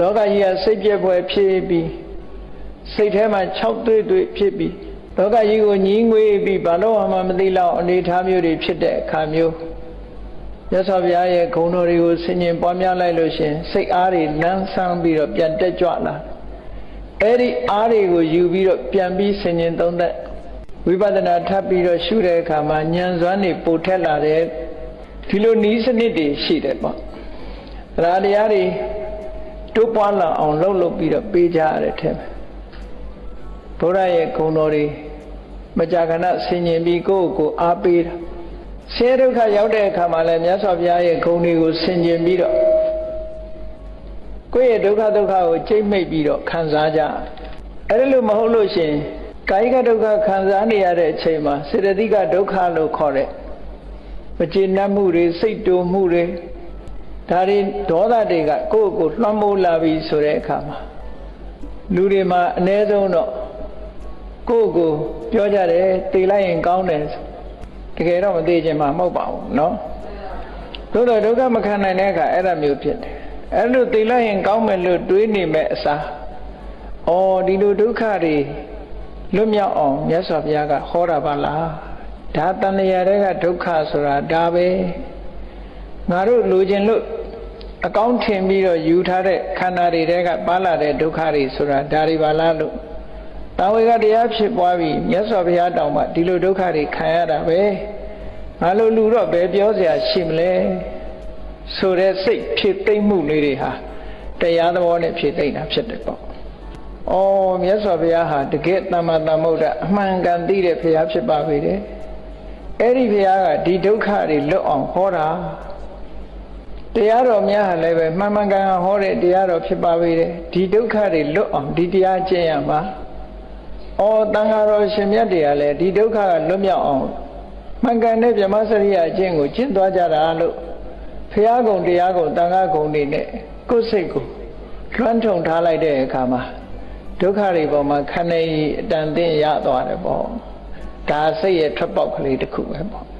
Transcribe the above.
လောကကြီးကစိတ်ပြည့်ပွဲဖြစ်ပြီးစိတ်ထဲမှာ6တွေ့တွေ့ဖြစ်ပြီးလောကကြီးကိုညှင်းငွေးပြီးဘာလို့မှမသိလောက်အနေထားမျိုးတွေဖြစ်တဲ့အခါမျိုးမြတ်စွာဘုရားရဲ့ဂုဏ်တော်တွေကိုဆင်ញင်ပွားများလိုက်လို့ရှင်စိတ်အားတွေလန်းဆန်းပြီးတော့ပြန်တက်ကြွလာအဲ့ဒီအားတွေကိုယူပြီးတော့ပြန်ပြီးဆင်ញင်သုံးသက်ဝိပဿနာထပ်ပြီးတော့ရှုတဲ့အခါမှာဉာဏ်စွမ်းတွေပိုထက်လာတဲ့ဒီလိုနီးစနစ်တွေရှိတယ်ပေါ့တရားတရားတွေ တိုးပွားလာအောင်လှုပ်လှုပ်ပြီးတော့ပေးကြရတဲ့ထဲမှာဘုရားရဲ့ဂုဏ်တော်တွေမကြာခဏဆင်ញင်ပြီးကိုယ့်ကိုယ်အားပေးတာဆင်းရဲဒုက္ခရောက်တဲ့အခါမှာလည်းမြတ်စွာဘုရားရဲ့ဂုဏ်တွေကိုဆင်ញင်ပြီးတော့ကိုယ့်ရဲ့ဒုက္ခဒုက္ခကိုကြိတ်မိတ်ပြီးတော့ခံစားကြအဲ့လိုမဟုတ်လို့ရှင်ကာယကဒုက္ခခံစားနေရတဲ့အချိန်မှာစေတသိကဒုက္ခလို့ခေါ်တဲ့မကျေနပ်မှုတွေစိတ်တူမှုတွေ ဒါတွေဒေါသတွေကကိုယ့်ကိုလွှမ်းမိုးလာပြီဆိုတဲ့အခါမှာလူတွေမှာအ ਨੇ ဆုံးတော့ကိုယ့်ကိုပြောကြတယ်တေလိုက်ရင်ကောင်းတယ်တကယ်တော့မသေးခြင်းမှမဟုတ်ပါဘူးเนาะသို့တော့ဒုက္ခမခံနိုင်တဲ့အခါအဲ့ဒါမျိုးဖြစ်တယ်အဲ့လိုတေလိုက်ရင်ကောင်းမယ်လို့တွေးနေမဲ့အစားအော်ဒီလိုဒုက္ခတွေလွတ်မြောက်အောင်မြတ်စွာဘုရားကဟောတာပါလားဒါတဏှာတွေကဒုက္ခဆိုတာဒါပဲငါတို့လိုချင်လို့ အကောင်းထင်ပြီးတော့ယူထားတဲ့ခန္ဓာတွေတဲကပါလာတဲ့ဒုက္ခတွေဆိုတာဒါတွေပါလားလို့တာဝေကတရားဖြစ်ပွားပြီးမြတ်စွာဘုရားတောင်မှဒီလိုဒုက္ခတွေခံရတာပဲငါလိုလူတော့ဘယ်ပြောစရာရှိမလဲဆိုတဲ့စိတ်ဖြစ်သိမ့်မှုလေးတွေဟာတရားသဘောနဲ့ဖြစ်သိမ့်တာဖြစ်တယ်ပေါ့။အော်မြတ်စွာဘုရားဟာတကယ်တမ္မာတမ္မုဒ္ဒအမှန်ကန်သိတဲ့ဘုရားဖြစ်ပါပေတယ်။အဲ့ဒီဘုရားကဒီဒုက္ခတွေလွတ်အောင်ဟောတာ တရားတော်များဟာလည်းပဲမှန်မှန်ကန်ကန်ဟောတဲ့တရားတော်ဖြစ်ပါပေတယ်။ဒီဒုက္ခတွေလွတ်အောင်ဒီတရားကျင့်ရမှာ။အော်တန်ဃာတော်ရှင်မြတ်တွေကလည်းဒီဒုက္ခကလွတ်မြောက်အောင်မှန်ကန်တဲ့ဗြဟ္မစရိယအကျင့်ကိုကျင့်သွားကြတာလို့ဘုရားကုံတရားကုံတန်ခါကုံတွေနဲ့ကိုယ်စိတ်ကိုလွှမ်းထုံထားလိုက်တဲ့အခါမှာဒုက္ခတွေပေါ်မှာခန္ဓာကြီးအတန်တင်းရသွားတယ်ပေါ့ဒါစိတ်ရဲ့ထွက်ပေါက်ကလေးတစ်ခုပဲပေါ့